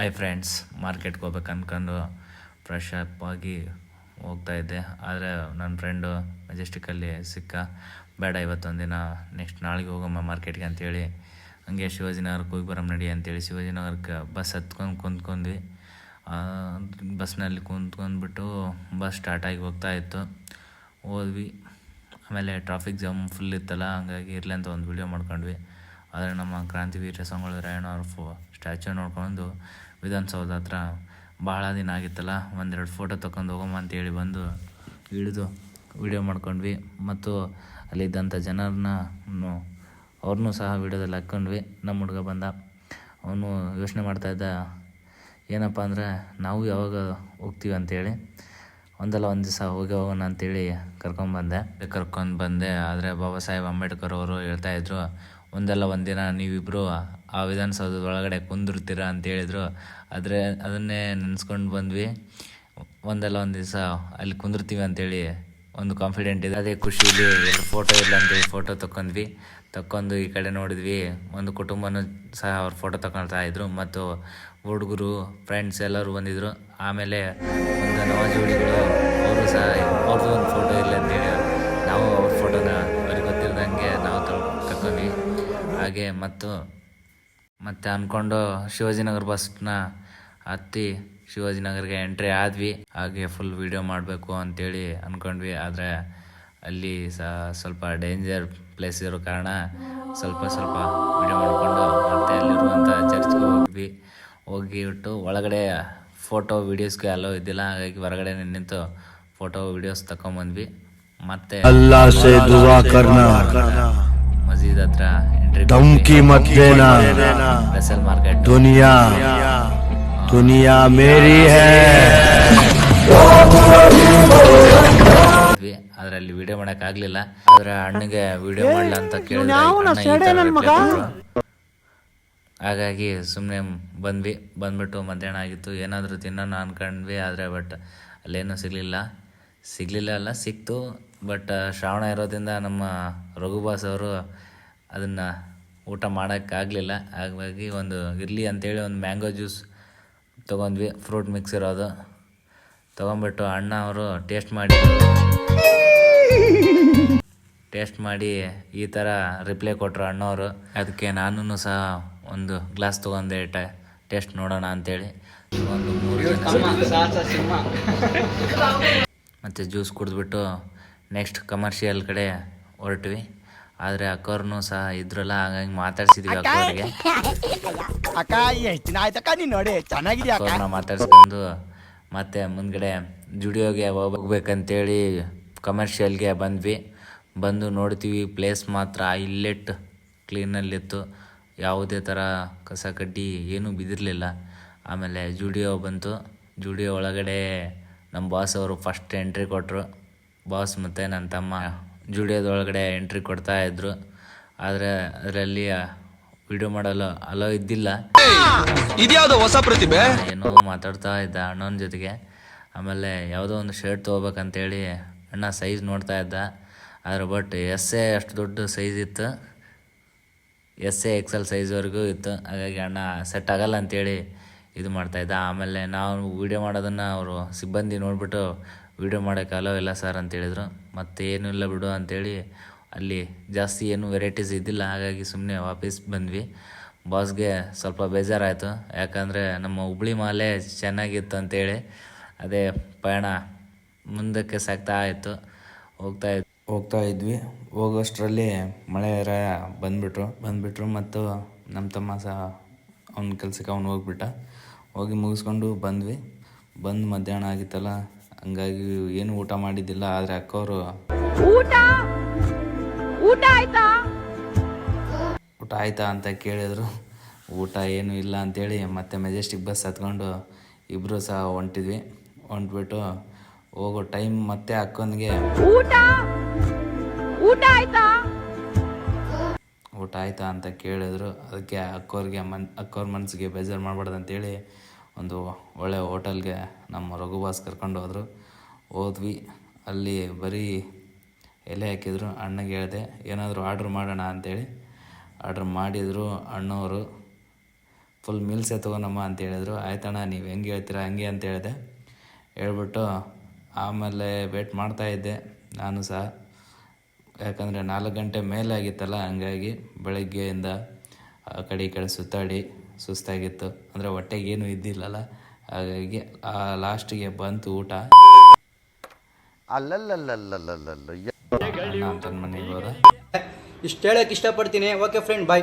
I friends ಮಾರ್ಕೆಟ್ಗೆ ಹೋಗ್ಬೇಕು ಅಂದ್ಕೊಂಡು ಫ್ರೆಶ್ ಅಪ್ ಆಗಿ ಹೋಗ್ತಾ ಇದ್ದೆ. ಆದರೆ ನನ್ನ ಫ್ರೆಂಡು ಮೆಜೆಸ್ಟಿಕಲ್ಲಿ ಸಿಕ್ಕ. ಬೇಡ ಇವತ್ತೊಂದಿನ ನೆಕ್ಸ್ಟ್ ನಾಳೆಗೆ ಹೋಗಮ್ಮ ಮಾರ್ಕೆಟ್ಗೆ ಅಂತೇಳಿ. ಹಂಗೆ ಶಿವಾಜಿನಗರಕ್ಕೆ ಹೋಗಿ ಬರೋಮ್ ನಡಿ ಅಂತೇಳಿ ಶಿವಾಜಿನಗರಕ್ಕೆ ಬಸ್ ಹತ್ಕೊಂಡು ಕುಂತ್ಕೊಂಡ್ವಿ. ಬಸ್ನಲ್ಲಿ ಕುಂತ್ಕೊಂಡ್ಬಿಟ್ಟು ಬಸ್ ಸ್ಟಾರ್ಟ್ ಆಗಿ ಹೋಗ್ತಾ ಇತ್ತು. ಹೋದ್ವಿ. ಆಮೇಲೆ ಟ್ರಾಫಿಕ್ ಜಾಮ್ ಫುಲ್ ಇತ್ತಲ್ಲ, ಹಂಗಾಗಿ ಇರಲಿ ಅಂತ ಒಂದು ವಿಡಿಯೋ ಮಾಡ್ಕೊಂಡ್ವಿ. ಆದರೆ ನಮ್ಮ ಕ್ರಾಂತಿವೀರ ಸಂಗೊಳ್ಳಿ ರಾಯಣ್ಣ ಅವ್ರ ಫೋ ಸ್ಟ್ಯಾಚ್ಯೂ ನೋಡ್ಕೊಂಡು ವಿಧಾನಸೌಧ ಹತ್ರ ಭಾಳ ದಿನ ಆಗಿತ್ತಲ್ಲ, ಒಂದೆರಡು ಫೋಟೋ ತಗೊಂಡು ಹೋಗಮ್ಮ ಅಂತೇಳಿ ಬಂದು ಇಳಿದು ವಿಡಿಯೋ ಮಾಡ್ಕೊಂಡ್ವಿ. ಮತ್ತು ಅಲ್ಲಿದ್ದಂಥ ಜನರನ್ನ ಅವ್ರನ್ನೂ ಸಹ ವಿಡಿಯೋದಲ್ಲಿ ಹಾಕ್ಕೊಂಡ್ವಿ. ನಮ್ಮ ಹುಡುಗ ಬಂದ. ಅವನು ಯೋಚನೆ ಮಾಡ್ತಾಯಿದ್ದ ಏನಪ್ಪ ಅಂದರೆ ನಾವು ಯಾವಾಗ ಹೋಗ್ತೀವಿ ಅಂತೇಳಿ. ಒಂದಲ್ಲ ಒಂದು ದಿವಸ ಹೋಗಿ ಹೋಗೋಣ ಅಂತೇಳಿ ಕರ್ಕೊಂಡ್ಬಂದೆ ಕರ್ಕೊಂಡು ಬಂದೆ. ಆದರೆ ಬಾಬಾ ಸಾಹೇಬ್ ಅಂಬೇಡ್ಕರ್ ಅವರು ಹೇಳ್ತಾಯಿದ್ರು ಒಂದಲ್ಲ ಒಂದಿನ ನೀವಿಬ್ಬರು ಆ ವಿಧಾನಸೌಧದ ಒಳಗಡೆ ಕುಂದಿರ್ತೀರ ಅಂತ ಹೇಳಿದ್ರು. ಆದರೆ ಅದನ್ನೇ ನೆನೆಸ್ಕೊಂಡು ಬಂದ್ವಿ. ಒಂದಲ್ಲ ಒಂದು ದಿವಸ ಅಲ್ಲಿ ಕುಂದಿರ್ತೀವಿ ಅಂತೇಳಿ ಒಂದು ಕಾನ್ಫಿಡೆಂಟ್ ಇದೆ. ಅದೇ ಖುಷಿಯಲ್ಲಿ ಎರಡು ಫೋಟೋ ಇಲ್ಲ ಅಂತೇಳಿ ಫೋಟೋ ತಗೊಂಡ್ವಿ ತಕ್ಕೊಂಡು ಈ ಕಡೆ ನೋಡಿದ್ವಿ. ಒಂದು ಕುಟುಂಬನೂ ಸಹ ಅವ್ರ ಫೋಟೋ ತಗೊಳ್ತಾ ಇದ್ರು. ಮತ್ತು ಹುಡುಗರು ಫ್ರೆಂಡ್ಸ್ ಎಲ್ಲರೂ ಬಂದಿದ್ರು. ಆಮೇಲೆ ಒಂದು ನವ ಜೋಡಿಗಳು ಅವರು ಸಹ ಅವ್ರದ್ದು ಒಂದು ಫೋಟೋ ಇಲ್ಲ ಅಂತೇಳಿ ನಾವು ಹಾಗೆ ಮತ್ತು ಮತ್ತೆ ಅಂದ್ಕೊಂಡು ಶಿವಾಜಿನಗರ್ ಬಸ್ನ ಹತ್ತಿ ಶಿವಾಜಿನಗರ್ಗೆ ಎಂಟ್ರಿ ಆದ್ವಿ. ಹಾಗೆ ಫುಲ್ ವೀಡಿಯೋ ಮಾಡಬೇಕು ಅಂತೇಳಿ ಅಂದ್ಕೊಂಡ್ವಿ ಆದರೆ ಅಲ್ಲಿ ಸಹ ಸ್ವಲ್ಪ ಡೇಂಜರ್ ಪ್ಲೇಸ್ ಇರೋ ಕಾರಣ ಸ್ವಲ್ಪ ಸ್ವಲ್ಪ ವಿಡಿಯೋ ಮಾಡಿಕೊಂಡು ಮತ್ತೆ ಅಲ್ಲಿರುವಂಥ ಚರ್ಚ್ಗೆ ಹೋಗಿ ಹೋಗಿಬಿಟ್ಟು ಒಳಗಡೆ ಫೋಟೋ ವೀಡಿಯೋಸ್ಗೆ ಅಲೋ ಇದ್ದಿಲ್ಲ. ಹಾಗಾಗಿ ಹೊರಗಡೆ ನಿಂತು ಫೋಟೋ ವೀಡಿಯೋಸ್ ತಗೊಂಬಂದ್ವಿ ಮತ್ತೆ धमकी मत देना ವೆಸಲ್ ಮಾರ್ಕೆಟ್ दुनिया दुनिया मेरी है ಇದ್ವಿ ಆದ್ರೆ ಅಲ್ಲಿ ವಿಡಿಯೋ ಮಾಡಕ್ ಆಗ್ಲಿಲ್ಲ ಆದ್ರೆ ಅಣ್ಣಗೆ ವಿಡಿಯೋ ಮಾಡ್ಲಾ ಅಂತ ಕೇಳಿದ್ರೆ ಅಣ್ಣ ಈ ತರ reply ಕೊಟ್ರು. ಹಾಗಾಗಿ ಸುಮ್ಮನೆ ಬಂದ್ವಿ ಬಂದ್ಬಿಟ್ಟು ಮಧ್ಯಾಹ್ನ ಆಗಿತ್ತು ಏನಾದರೂ ತಿನ್ನೋಣ ಅನ್ಕೊಂಡ್ವಿ ಆದರೆ ಬಟ್ ಅಲ್ಲೇನೂ ಸಿಗಲಿಲ್ಲ ಸಿಗಲಿಲ್ಲ ಅಲ್ಲ ಸಿಕ್ತು ಬಟ್ ಶ್ರಾವಣ ಇರೋದ್ರಿಂದ ನಮ್ಮ ರಘುಬಾಸ್ ಅವರು ಅದನ್ನು ಊಟ ಮಾಡೋಕ್ಕಾಗಲಿಲ್ಲ. ಹಾಗಾಗಿ ಒಂದು ಇರಲಿ ಅಂತೇಳಿ ಒಂದು ಮ್ಯಾಂಗೋ ಜ್ಯೂಸ್ ತೊಗೊಂಡ್ವಿ. ಫ್ರೂಟ್ ಮಿಕ್ಸ್ ಇರೋದು. ತೊಗೊಂಬಿಟ್ಟು ಅಣ್ಣ ಅವರು ಟೇಸ್ಟ್ ಮಾಡಿ. ಟೇಸ್ಟ್ ಮಾಡಿ ಈ ಥರ ರಿಪ್ಲೈ ಕೊಟ್ಟರು ಅಣ್ಣವರು ಅದಕ್ಕೆ ನಾನು ಸಹ ಒಂದು ಗ್ಲಾಸ್ ತೊಗೊಂಡೆ ಟೇಸ್ಟ್ ನೋಡೋಣ ಅಂತೇಳಿ. ಒಂದು ಮೂರು ಮತ್ತು ಜ್ಯೂಸ್ ಕುಡಿದ್ಬಿಟ್ಟು ನೆಕ್ಸ್ಟ್ ಕಮರ್ಷಿಯಲ್ ಕಡೆ ಹೊರಟ್ವಿ. ಆದರೆ ಅಕ್ಕವ್ರನ್ನು ಸಹ ಇದ್ರಲ್ಲ ಹಾಗಾಗಿ ಮಾತಾಡ್ಸಿದ್ವಿ ಅಕ್ಕವ್ರಿಗೆ ಅಕ್ಕ ಎಷ್ಟು ದಿನ ಆಯ್ತಕ್ಕ ನೀನ್ ನೋಡಿ ಅವ್ರನ್ನ ಮಾತಾಡ್ಸ್ಕೊಂಡು ಮತ್ತೆ ಮುಂದ್ಗಡೆ ಜುಡಿಯೋಗೆ ಹೋಗ್ಬೇಕಂತೇಳಿ ಕಮರ್ಷಿಯಲ್ಗೆ ಬಂದ್ವಿ. ಬಂದು ನೋಡ್ತೀವಿ ಪ್ಲೇಸ್ ಮಾತ್ರ ಇಲ್ಲೆಟ್ ಕ್ಲೀನಲ್ಲಿತ್ತು ಯಾವುದೇ ಥರ ಕಸ ಕಡ್ಡಿ ಏನೂ ಬಿದ್ದಿರಲಿಲ್ಲ. ಆಮೇಲೆ ಜುಡಿಯೋ ಬಂತು. ಜುಡಿಯೋ ಒಳಗಡೆ ನಮ್ಮ ಬಾಸ್ ಅವರು ಫಸ್ಟ್ ಎಂಟ್ರಿ ಕೊಟ್ಟರು ಬಾಸ್ ಮತ್ತು ನನ್ನ ತಮ್ಮ. ಜುಡಿಯೋದೊಳಗಡೆ ಎಂಟ್ರಿ ಕೊಡ್ತಾ ಇದ್ರು. ಆದರೆ ಅದರಲ್ಲಿ ವಿಡಿಯೋ ಮಾಡಲು ಅಲೋ ಇದ್ದಿಲ್ಲ. ಇದ್ಯಾವುದು ಹೊಸ ಪ್ರತಿಭೆ? ಏನೋ ಮಾತಾಡ್ತಾ ಇದ್ದ ಅಣ್ಣನ ಜೊತೆಗೆ. ಆಮೇಲೆ ಯಾವುದೋ ಒಂದು ಶರ್ಟ್ ತೊಗೋಬೇಕಂತೇಳಿ ಅಣ್ಣ ಸೈಜ್ ನೋಡ್ತಾ ಇದ್ದ. ಆದರೆ ಬಟ್ ಎಸ್ ಎ ಅಷ್ಟು ದೊಡ್ಡ ಸೈಜ್ ಇತ್ತು. ಎಸ್ ಎ ಎಕ್ಸೆಲ್ ಸೈಜ್ವರೆಗೂ ಇತ್ತು. ಹಾಗಾಗಿ ಅಣ್ಣ ಸೆಟ್ ಆಗಲ್ಲ ಅಂತೇಳಿ ಇದು ಮಾಡ್ತಾಯಿದ್ದ ಆಮೇಲೆ ನಾವು ವೀಡಿಯೋ ಮಾಡೋದನ್ನು ಅವರು ಸಿಬ್ಬಂದಿ ನೋಡಿಬಿಟ್ಟು ವೀಡಿಯೋ ಮಾಡೋಕ್ಕೆ ಅಲೋ ಇಲ್ಲ ಸರ್ ಅಂತೇಳಿದರು. ಮತ್ತೆ ಏನೂ ಇಲ್ಲ ಬಿಡು ಅಂಥೇಳಿ ಅಲ್ಲಿ ಜಾಸ್ತಿ ಏನು ವೆರೈಟೀಸ್ ಇದ್ದಿಲ್ಲ, ಹಾಗಾಗಿ ಸುಮ್ಮನೆ ವಾಪಸ್ ಬಂದ್ವಿ. ಬಾಸ್ಗೆ ಸ್ವಲ್ಪ ಬೇಜಾರಾಯಿತು. ಯಾಕಂದರೆ ನಮ್ಮ ಹುಬ್ಳಿ ಮಾಲೆ ಚೆನ್ನಾಗಿತ್ತು ಅಂತೇಳಿ ಅದೇ ಪಯಣ ಮುಂದಕ್ಕೆ ಸಾಗ್ತಾ ಇತ್ತು. ಹೋಗ್ತಾ ಹೋಗ್ತಾ ಇದ್ವಿ. ಹೋಗೋಷ್ಟರಲ್ಲಿ ಮಳೆ ಬಂದುಬಿಟ್ರು. ಬಂದುಬಿಟ್ರು ಮತ್ತು ನಮ್ಮ ತಮ್ಮ ಸಹ ಅವ್ನ ಕೆಲಸಕ್ಕೆ ಅವ್ನು ಹೋಗ್ಬಿಟ್ಟ. ಹೋಗಿ ಮುಗಿಸ್ಕೊಂಡು ಬಂದ್ವಿ. ಬಂದು ಮಧ್ಯಾಹ್ನ ಆಗಿತ್ತಲ್ಲ ಹಂಗಾಗಿ ಏನು ಊಟ ಮಾಡಿದ್ದಿಲ್ಲ ಆದರೆ ಅಕ್ಕವರು ಊಟ? ಊಟ ಆಯ್ತಾ? ಊಟ ಆಯ್ತಾ ಅಂತ ಕೇಳಿದ್ರು. ಊಟ ಏನೂ ಇಲ್ಲ ಅಂತೇಳಿ ಮತ್ತೆ ಮೆಜೆಸ್ಟಿಕ್ ಬಸ್ ಹತ್ಕೊಂಡು ಇಬ್ಬರು ಸಹ ಹೊಂಟಿದ್ವಿ. ಹೊಂಟ್ಬಿಟ್ಟು ಹೋಗೋ ಟೈಮ್ ಮತ್ತೆ ಅಕ್ಕನಿಗೆ ಊಟ? ಊಟ ಆಯ್ತಾ? ಊಟ ಆಯ್ತಾ ಅಂತ ಕೇಳಿದ್ರು. ಅದಕ್ಕೆ ಅಕ್ಕೋರಿಗೆ ಮನ್ ಅಕ್ಕೋರ ಮನಸ್ಸಿಗೆ ಬೇಜಾರು ಮಾಡಬಾರ್ದು ಅಂತೇಳಿ ಒಂದು ಒಳ್ಳೆ ಹೋಟೆಲ್ಗೆ ನಮ್ಮ ರಘುಬಾಸ್ ಕರ್ಕೊಂಡು ಹೋದರು. ಹೋದ್ವಿ. ಅಲ್ಲಿ ಬರೀ ಎಲೆ ಹಾಕಿದ್ರು ಅಣ್ಣಗೆ ಹೇಳಿದೆ, ಏನಾದರೂ ಆರ್ಡ್ರ್ ಮಾಡೋಣ ಅಂತೇಳಿ. ಆರ್ಡ್ರ್ ಮಾಡಿದರು ಅಣ್ಣವರು ಫುಲ್ ಮೀಲ್ಸೇ ತೊಗೊಳಮ್ಮ ಅಂತ ಹೇಳಿದರು. ಆಯ್ತಣ್ಣ, ನೀವು ಹೆಂಗೆ ಹೇಳ್ತೀರಾ? ಹಂಗೆ ಅಂತ ಹೇಳಿದೆ. ಹೇಳ್ಬಿಟ್ಟು ಆಮೇಲೆ ವೇಟ್ ಮಾಡ್ತಾಯಿದ್ದೆ ನಾನು ಸಹ, ಯಾಕಂದರೆ ನಾಲ್ಕು ಗಂಟೆ ಮೇಲೆ ಆಗಿತ್ತಲ್ಲ ಹಂಗಾಗಿ ಬೆಳಗ್ಗೆಯಿಂದ ಆ ಕಡೆ ಈ ಕಡೆ ಸುತ್ತಾಡಿ ಸುಸ್ತಾಗಿತ್ತು. ಅಂದರೆ ಹೊಟ್ಟೆಗೆ ಏನೂ ಇದ್ದಿಲ್ಲಲ್ಲ. ಹಾಗಾಗಿ ಆ ಲಾಸ್ಟಿಗೆ ಬಂತು ಊಟ. ಅಲ್ಲಲ್ಲಲ್ಲಲ್ಲಲ್ಲಲ್ಲ ಇಷ್ಟು ಹೇಳಕ್ಕೆ ಇಷ್ಟಪಡ್ತೀನಿ ಓಕೆ ಫ್ರೆಂಡ್ ಬಾಯ್